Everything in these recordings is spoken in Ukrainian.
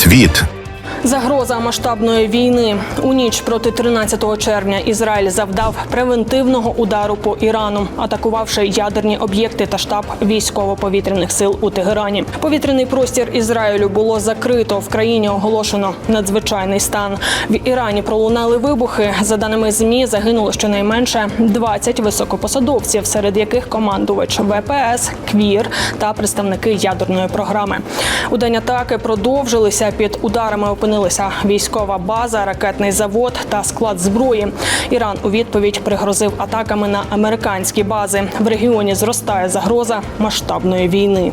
світ. Загроза масштабної війни у ніч проти 13 червня Ізраїль завдав превентивного удару по Ірану, атакувавши ядерні об'єкти та штаб військово-повітряних сил у Тегерані. Повітряний простір Ізраїлю було закрито. В країні оголошено надзвичайний стан. В Ірані пролунали вибухи. За даними змі, загинуло щонайменше 20 високопосадовців, серед яких командувач ВПС, КВІР та представники ядерної програми. У день атаки продовжилися під ударами. Опинилися військова база, ракетний завод та склад зброї. Іран у відповідь пригрозив атаками на американські бази. В регіоні зростає загроза масштабної війни.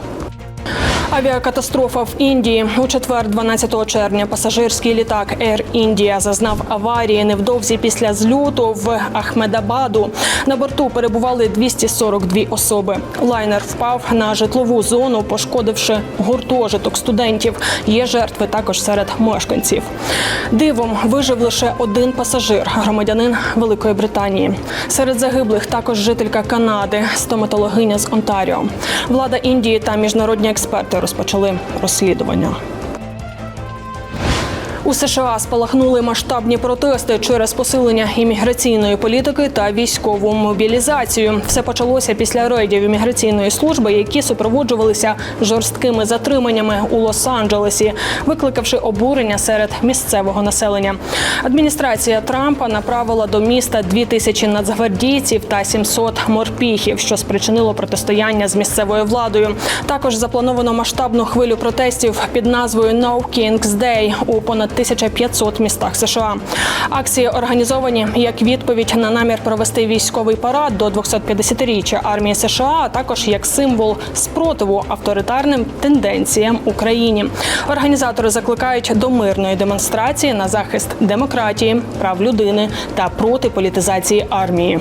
Авіакатастрофа в Індії у четвер, 12 червня, пасажирський літак Air India зазнав аварії невдовзі після зльоту в Ахмедабаду. На борту перебували 242 особи. Лайнер впав на житлову зону, пошкодивши гуртожиток студентів. Є жертви також серед мешканців. Дивом вижив лише один пасажир, громадянин Великої Британії. Серед загиблих також жителька Канади, стоматологиня з Онтаріо. Влада Індії та міжнародні експерти розпочали розслідування. У США спалахнули масштабні протести через посилення імміграційної політики та військову мобілізацію. Все почалося після рейдів імміграційної служби, які супроводжувалися жорсткими затриманнями у Лос-Анджелесі, викликавши обурення серед місцевого населення. Адміністрація Трампа направила до міста 2000 нацгвардійців та 700 морпіхів, що спричинило протистояння з місцевою владою. Також заплановано масштабну хвилю протестів під назвою «No King's Day» у понад 1500 містах США. Акції організовані як відповідь на намір провести військовий парад до 250-річчя армії США, а також як символ спротиву авторитарним тенденціям Україні. Організатори закликають до мирної демонстрації на захист демократії, прав людини та проти політизації армії.